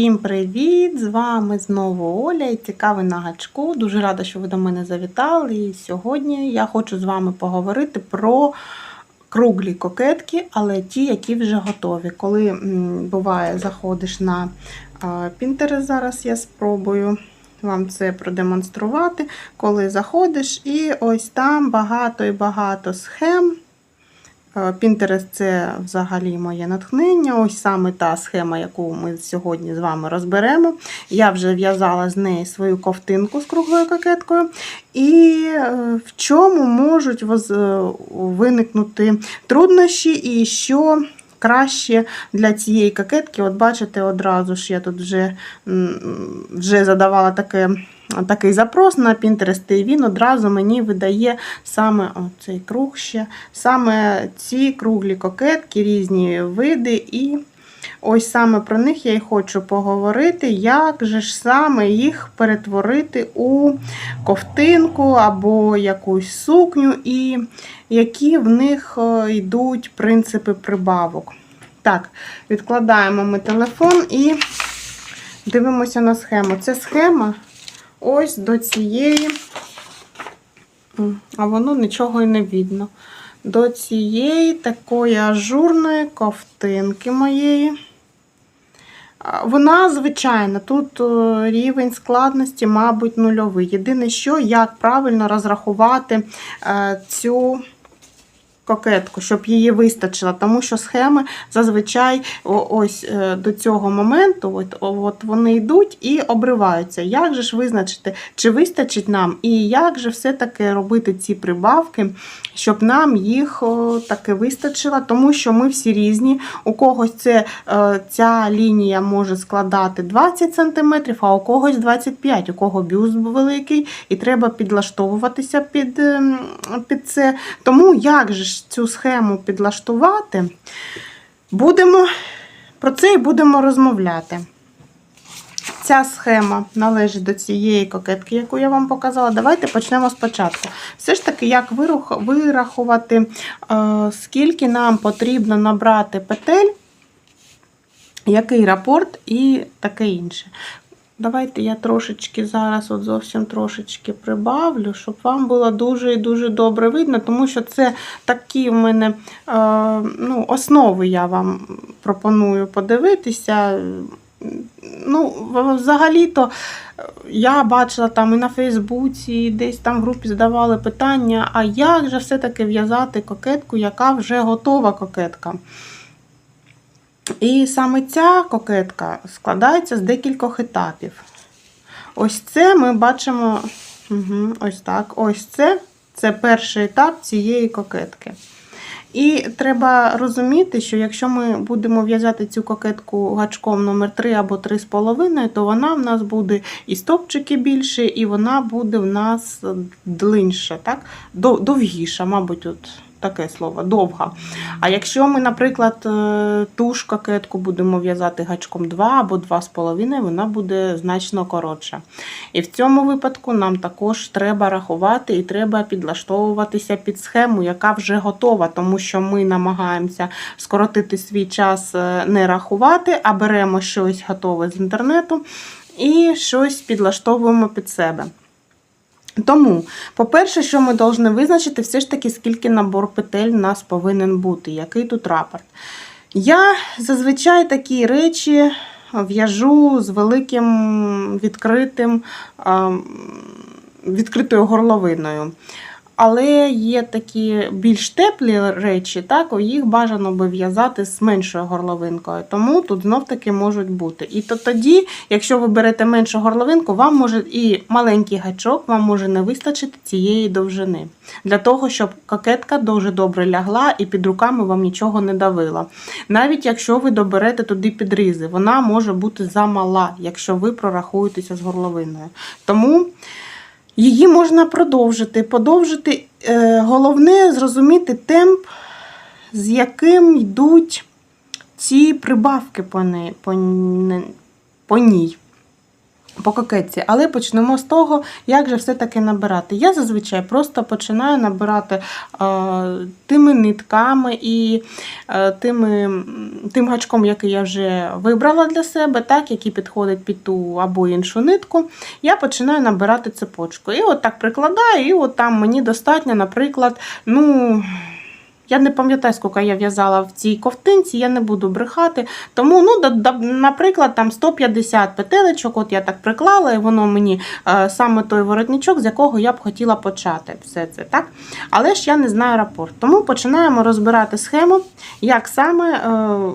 Всім привіт! З вами знову Оля і цікавий на гачку. Дуже рада, що ви до мене завітали. І сьогодні я хочу з вами поговорити про круглі кокетки, але ті, які вже готові. Коли буває, заходиш на Pinterest, зараз я спробую вам це продемонструвати. Коли заходиш, і ось там багато і багато схем. Pinterest – це взагалі моє натхнення. Ось саме та схема, яку ми сьогодні з вами розберемо. Я вже в'язала з неї свою ковтинку з круглою кокеткою. І е, в чому можуть е, виникнути труднощі, і що краще для цієї кокетки. От бачите, одразу ж я тут вже, вже задавала таке. Такий запрос на Pinterest, і він одразу мені видає саме цей круг ще, саме ці круглі кокетки, різні види. І ось саме про них я й хочу поговорити, як же ж саме їх перетворити у ковтинку або якусь сукню, і які в них е, йдуть принципи прибавок. Так, відкладаємо ми телефон і дивимося на схему. Це схема ось до цієї, а воно нічого і не видно. До цієї такої ажурної ковтинки моєї. Вона звичайна, тут е, рівень складності, мабуть, нульовий. Єдине, що як правильно розрахувати е, цю кокетку, щоб її вистачило, тому що схеми зазвичай ось е, до цього моменту от, от вони йдуть і обриваються. Як же ж визначити, чи вистачить нам, і як же все-таки робити ці прибавки, щоб нам їх таки вистачило, тому що ми всі різні. У когось це, е, ця лінія може складати 20 см, а у когось 25 у кого бюст великий, і треба підлаштовуватися під, ем, під це. Тому як же ж цю схему підлаштувати, будемо про це і будемо розмовляти. Ця схема належить до цієї кокетки, яку я вам показала. Давайте почнемо спочатку. Все ж таки, як вирахувати, е, скільки нам потрібно набрати петель, який рапорт і таке інше. Давайте я трошечки зараз, от зовсім трошечки прибавлю, щоб вам було дуже і дуже добре видно, тому що це такі в мене е, ну, основи я вам пропоную подивитися. Ну, взагалі-то е, я бачила там і на Фейсбуці, і десь там в групі задавали питання, а як же все-таки в'язати кокетку, яка вже готова кокетка. І саме ця кокетка складається з декількох етапів. Ось це ми бачимо, угу, ось так. Ось це, це перший етап цієї кокетки. І треба розуміти, що якщо ми будемо в'язати цю кокетку гачком номер 3 або 3,5, то вона в нас буде і стопчики більше, і вона буде в нас длинша, так? Довгіша, мабуть, от таке слово, довга. А якщо ми, наприклад, е, ту ж кокетку будемо в'язати гачком 2 або 2,5, вона буде значно коротша. І в цьому випадку нам також треба рахувати і треба підлаштовуватися під схему, яка вже готова, тому що ми намагаємося скоротити свій час е, не рахувати, а беремо щось готове з інтернету і щось підлаштовуємо під себе. Тому, по-перше, що ми повинні визначити, все ж таки, скільки набор петель у нас повинен бути, який тут рапорт. Я зазвичай такі речі в'яжу з великим відкритим, відкритою горловиною. Але є такі більш теплі речі, так, їх бажано би в'язати з меншою горловинкою. Тому тут знов-таки можуть бути. І то тоді, якщо ви берете меншу горловинку, вам може і маленький гачок вам може не вистачити цієї довжини. Для того, щоб кокетка дуже добре лягла і під руками вам нічого не давила. Навіть якщо ви доберете туди підрізи, вона може бути замала, якщо ви прорахуєтеся з горловиною. Тому. Її можна продовжити. Подовжити е, головне зрозуміти темп, з яким йдуть ці прибавки по, ній. По кокетці, але почнемо з того, як же все-таки набирати. Я зазвичай просто починаю набирати е, тими нитками і е, тими, тим гачком, який я вже вибрала для себе, так, який підходить під ту або іншу нитку. Я починаю набирати цепочку. І от так прикладаю, і от там мені достатньо, наприклад, ну. Я не пам'ятаю, скільки я в'язала в цій ковтинці, я не буду брехати. Тому, ну, наприклад, там 150 петелечок, от я так приклала, і воно мені е, саме той воротничок, з якого я б хотіла почати все це. так? Але ж я не знаю рапорт. Тому починаємо розбирати схему, як саме е,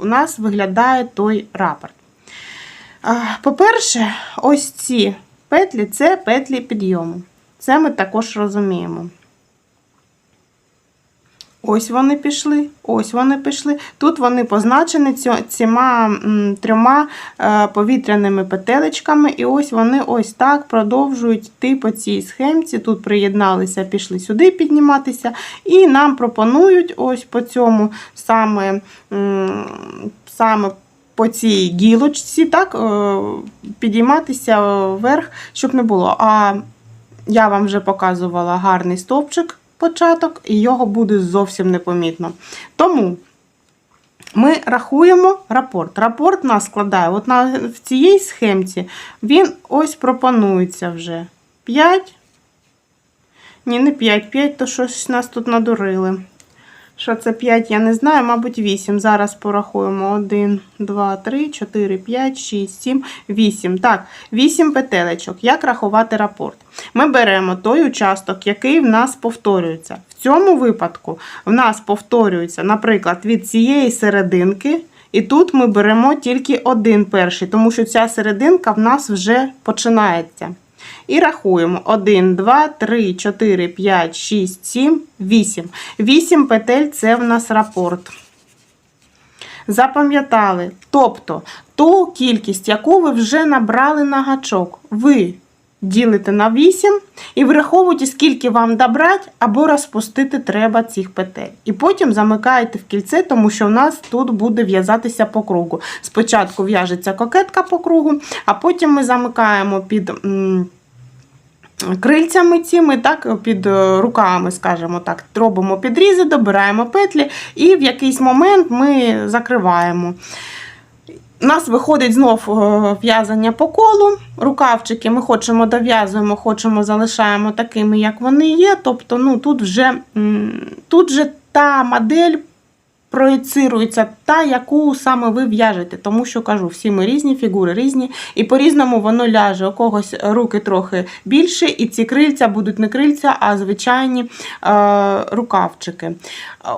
у нас виглядає той рапорт. Е, По-перше, ось ці петлі це петлі підйому. Це ми також розуміємо. Ось вони пішли, ось вони пішли. Тут вони позначені цими трьома е, повітряними петелечками, і ось вони ось так продовжують йти по цій схемці. Тут приєдналися, пішли сюди підніматися, і нам пропонують ось по цьому саме, саме по цій гілочці, так, е, підійматися вверх, щоб не було. А я вам вже показувала гарний стовпчик початок, і його буде зовсім непомітно. Тому ми рахуємо рапорт. Рапорт нас складає. От на, в цій схемці він ось пропонується вже 5. Ні, не 5, 5, то щось нас тут надурили. Що це 5, я не знаю, мабуть, 8. Зараз порахуємо. 1, 2, 3, 4, 5, 6, 7, 8. Так, 8 петелечок. Як рахувати рапорт? Ми беремо той участок, який в нас повторюється. В цьому випадку в нас повторюється, наприклад, від цієї серединки. І тут ми беремо тільки один перший, тому що ця серединка в нас вже починається. І рахуємо 1, 2, 3, 4, 5, 6, 7, 8. 8 петель це в нас рапорт. Запам'ятали. Тобто ту кількість, яку ви вже набрали на гачок, ви ділите на 8 і враховуєте, скільки вам добрати або розпустити треба цих петель. І потім замикаєте в кільце, тому що в нас тут буде в'язатися по кругу. Спочатку в'яжеться кокетка по кругу, а потім ми замикаємо під. Крильцями цими, так, під е, руками, скажімо так, робимо підрізи, добираємо петлі, і в якийсь момент ми закриваємо. У нас виходить знов е, в'язання по колу. Рукавчики ми хочемо дов'язуємо, хочемо залишаємо такими, як вони є. Тобто, ну, тут вже, тут вже та модель проєцирується та, яку саме ви в'яжете. Тому що кажу, всі ми різні, фігури різні, і по-різному воно ляже. У когось руки трохи більше, і ці крильця будуть не крильця, а звичайні е, рукавчики.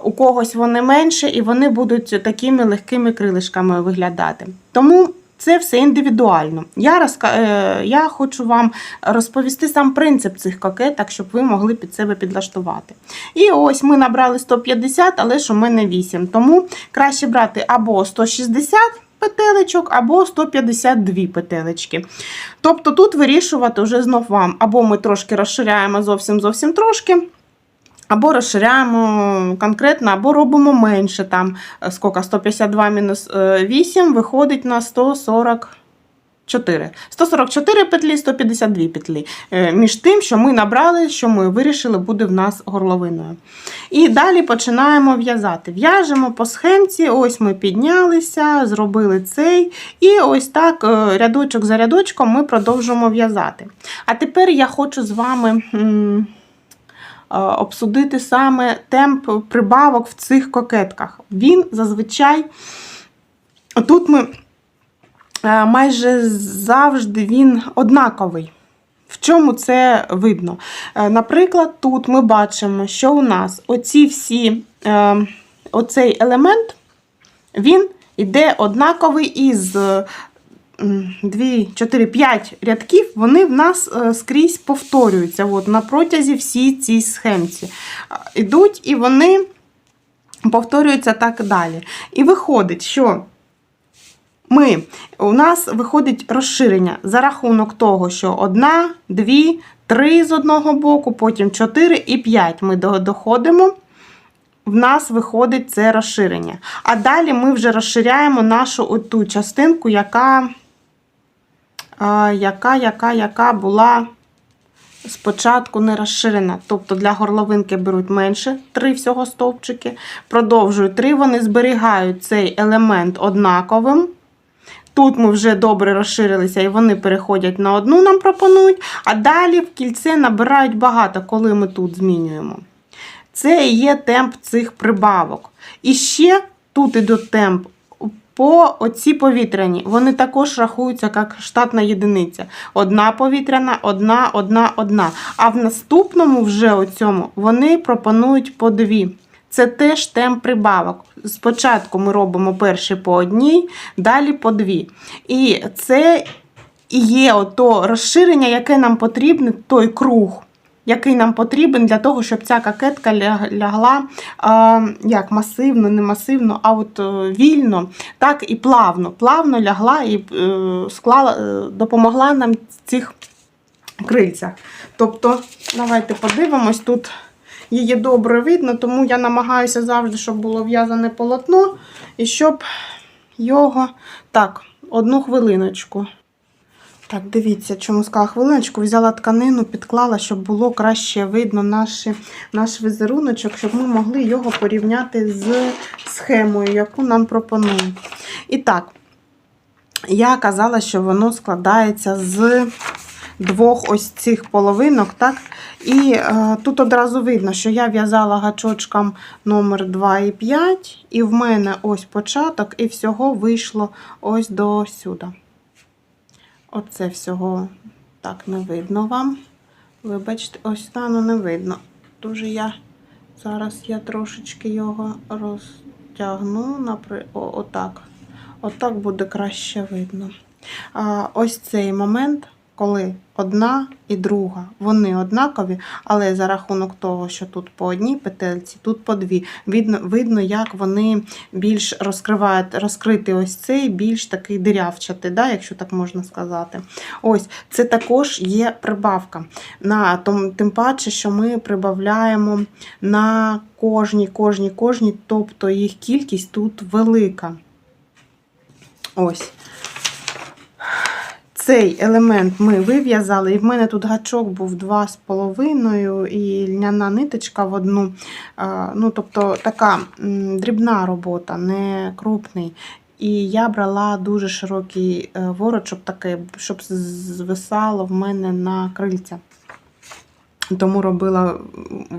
У когось вони менше, і вони будуть такими легкими крилишками виглядати. Тому. Це все індивідуально. Я, розка... е, я хочу вам розповісти сам принцип цих кокеток, щоб ви могли під себе підлаштувати. І ось ми набрали 150, але ж у мене 8. Тому краще брати або 160 петелечок, або 152 петелечки. Тобто тут вирішувати вже знов вам, або ми трошки розширяємо зовсім зовсім трошки. Або розширяємо конкретно, або робимо менше. Там е, скільки, 152 мінус е, 8 виходить на 144. 144 петлі, 152 петлі. Е, Між тим, що ми набрали, що ми вирішили, буде в нас горловиною. І далі починаємо в'язати. В'яжемо по схемці, ось ми піднялися, зробили цей. І ось так, е, рядочок за рядочком, ми продовжуємо в'язати. А тепер я хочу з вами. Е, обсудити саме темп прибавок в цих кокетках. Він зазвичай тут ми е, майже завжди він однаковий. В чому це видно? Е, Наприклад, тут ми бачимо, що у нас оці всі, оцей елемент, він йде однаковий із 2, 4, 5 рядків, вони в нас е, скрізь повторюються от, на протязі всій цій схемці. А, Ідуть і вони повторюються так далі. І виходить, що ми, у нас виходить розширення за рахунок того, що одна, дві, три з одного боку, потім 4 і 5 ми доходимо. В нас виходить це розширення. А далі ми вже розширяємо нашу оту частинку, яка яка, яка, яка була спочатку не розширена. Тобто для горловинки беруть менше три всього стовпчики, продовжують три, вони зберігають цей елемент однаковим. Тут ми вже добре розширилися і вони переходять на одну, нам пропонують, а далі в кільце набирають багато, коли ми тут змінюємо. Це і є темп цих прибавок. І ще тут іде темп по оці повітряні. Вони також рахуються як штатна єдиниця. Одна повітряна, одна, одна, одна. А в наступному вже оцьому вони пропонують по дві. Це теж темп прибавок. Спочатку ми робимо перші по одній, далі по дві. І це і є ото розширення, яке нам потрібне, той круг, який нам потрібен для того, щоб ця кокетка ля- лягла як масивно, не масивно, а от е, вільно, так і плавно. Плавно лягла і е, склала, е, допомогла нам цих крильцях. Тобто, давайте подивимось, тут її добре видно, тому я намагаюся завжди, щоб було в'язане полотно, і щоб його. Так, одну хвилиночку. Так, дивіться, чому сказала хвилиночку, взяла тканину, підклала, щоб було краще видно наші, наш візеруночок, щоб ми могли його порівняти з схемою, яку нам пропонують. І так, я казала, що воно складається з двох ось цих половинок, так? І е, тут одразу видно, що я в'язала гачочком номер 2 і 5, і в мене ось початок, і всього вийшло ось до сюди. Оце всього так не видно вам. Вибачте, ось стану не видно. Дуже я зараз я трошечки його розтягну напри... О, отак. Отак буде краще видно. А, ось цей момент, коли одна і друга, вони однакові, але за рахунок того, що тут по одній петельці, тут по дві. Видно, видно як вони більш розкривають, розкритий ось цей, більш такий дирявчатий, да, якщо так можна сказати. Ось, це також є прибавка. На, том, тим паче, що ми прибавляємо на кожній, кожній, кожній, тобто їх кількість тут велика. Ось. Цей елемент ми вив'язали, і в мене тут гачок був 2,5 і льняна ниточка в одну. Ну, тобто така дрібна робота, не крупний. І я брала дуже широкий е, ворочок такий, щоб звисало в мене на крильця. Тому робила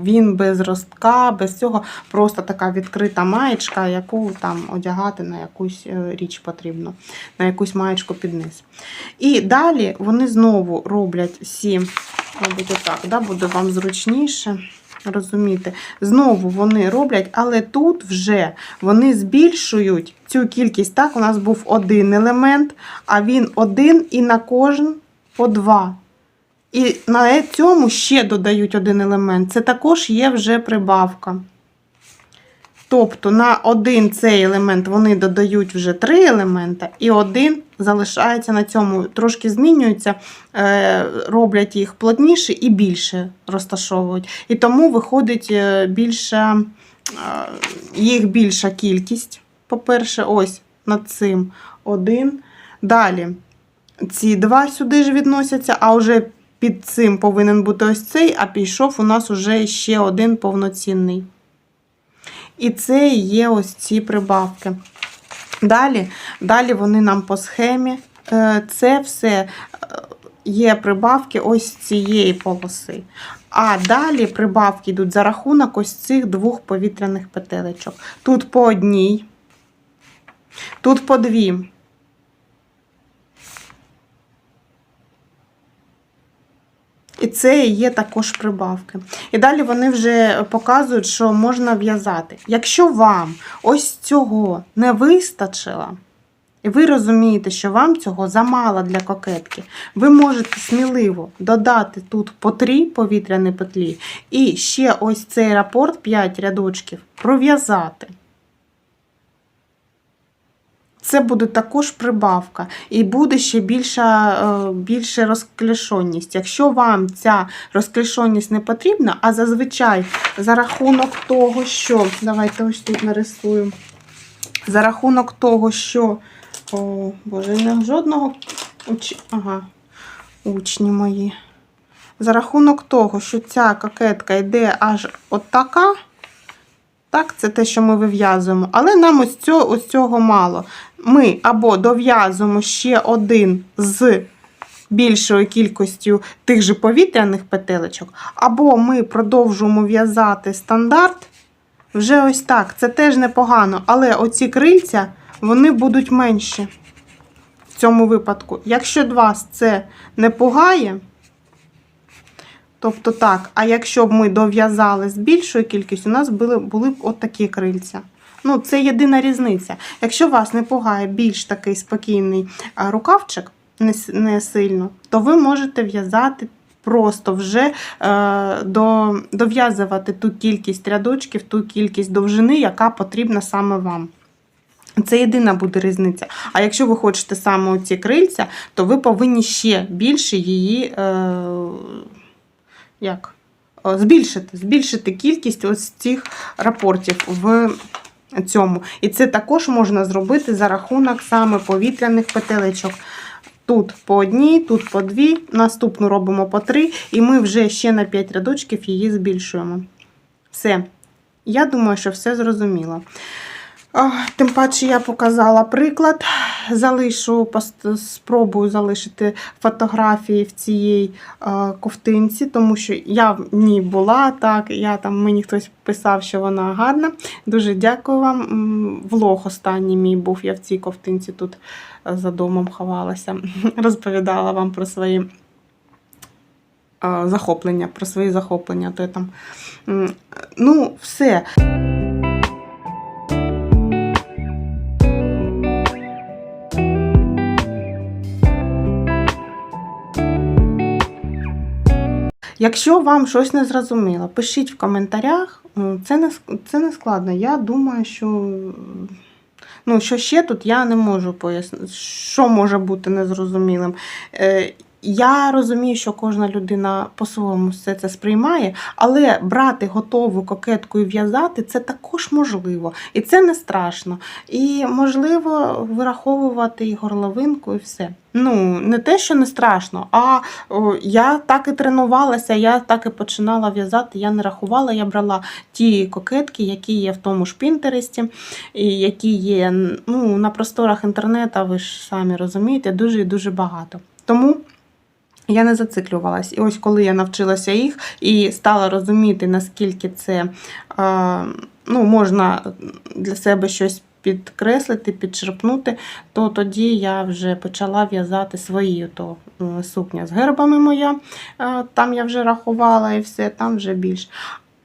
він без ростка, без цього, просто така відкрита маєчка, яку там одягати на якусь е, річ потрібно, на якусь маєчку під низ. І далі вони знову роблять всі, мабуть, отак, да, буде вам зручніше розуміти. Знову вони роблять, але тут вже вони збільшують цю кількість. Так, у нас був один елемент, а він один і на кожен по два. І на цьому ще додають один елемент. Це також є вже прибавка. Тобто на один цей елемент вони додають вже три елемента, і один залишається на цьому. Трошки змінюються, е, роблять їх плотніше і більше розташовують. І тому виходить е, більша, е, їх більша кількість. По-перше, ось над цим один. Далі ці два сюди ж відносяться, а вже під цим повинен бути ось цей, а пішов у нас уже ще один повноцінний. І це є ось ці прибавки. Далі, далі вони нам по схемі. Е, Це все е, є прибавки ось цієї полоси. А далі прибавки йдуть за рахунок ось цих двох повітряних петелечок. Тут по одній, тут по дві. І це є також прибавки. І далі вони вже показують, що можна в'язати. Якщо вам ось цього не вистачило, і ви розумієте, що вам цього замало для кокетки, ви можете сміливо додати тут по 3 повітряні петлі, і ще ось цей рапорт 5 рядочків пров'язати. Це буде також прибавка, і буде ще більша, е, більша розклішонність. Якщо вам ця розклішонність не потрібна, а зазвичай за рахунок того, що. Давайте ось тут нарисую. За рахунок того, що. О, Боже, не жодного Уч... Ага. Учні мої. За рахунок того, що ця кокетка йде аж от така. Так, це те, що ми вив'язуємо. Але нам ось цього, ось цього мало. Ми або дов'язуємо ще один з більшою кількістю тих же повітряних петелечок, або ми продовжуємо в'язати стандарт. Вже ось так. Це теж непогано. Але оці крильця вони будуть менші в цьому випадку. Якщо вас це не пугає, тобто так, а якщо б ми дов'язали з більшою кількістю, у нас були, були б от такі крильця. Ну, це єдина різниця. Якщо вас не пугає більш такий спокійний рукавчик, не, не сильно, то ви можете в'язати просто вже е, до, дов'язувати ту кількість рядочків, ту кількість довжини, яка потрібна саме вам. Це єдина буде різниця. А якщо ви хочете саме ці крильця, то ви повинні ще більше її е, як? Збільшити, збільшити кількість ось цих рапортів в цьому. І це також можна зробити за рахунок саме повітряних петелечок. Тут по одній, тут по дві, наступну робимо по три, і ми вже ще на 5 рядочків її збільшуємо. Все. Я думаю, що все зрозуміло. Тим паче я показала приклад. Залишу, спробую залишити фотографії в цій е, ковтинці, тому що я в ній була, так, я там, мені хтось писав, що вона гарна. Дуже дякую вам. Влог останній мій був, я в цій ковтинці тут е, за домом ховалася. Розповідала вам про свої е, захоплення, про свої захоплення. То я там, ну, все. Якщо вам щось не зрозуміло, пишіть в коментарях. Це не, це не складно. Я думаю, що, ну, що ще тут я не можу пояснити, що може бути незрозумілим. Я розумію, що кожна людина по-своєму все це сприймає, але брати готову кокетку і в'язати це також можливо. І це не страшно. І можливо вираховувати і горловинку, і все. Ну, не те, що не страшно, а о, я так і тренувалася, я так і починала в'язати. Я не рахувала, я брала ті кокетки, які є в тому ж Пінтересті, і які є ну, на просторах інтернету, ви ж самі розумієте, дуже і дуже багато. Тому. Я не зациклювалась. І ось коли я навчилася їх і стала розуміти, наскільки це е, ну, можна для себе щось підкреслити, підчерпнути, то тоді я вже почала в'язати свої то е, сукня з гербами моя. Е, Там я вже рахувала і все, там вже більше.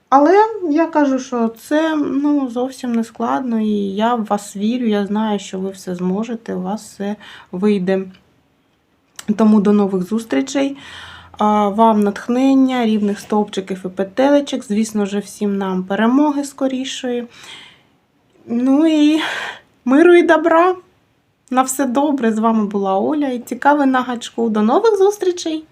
Але я кажу, що це ну, зовсім не складно, і я в вас вірю, я знаю, що ви все зможете, у вас все вийде. Тому до нових зустрічей. Вам натхнення, рівних стовпчиків і петелечок. Звісно ж, всім нам перемоги скорішої. Ну і миру і добра. На все добре. З вами була Оля і цікавий на гачку. До нових зустрічей!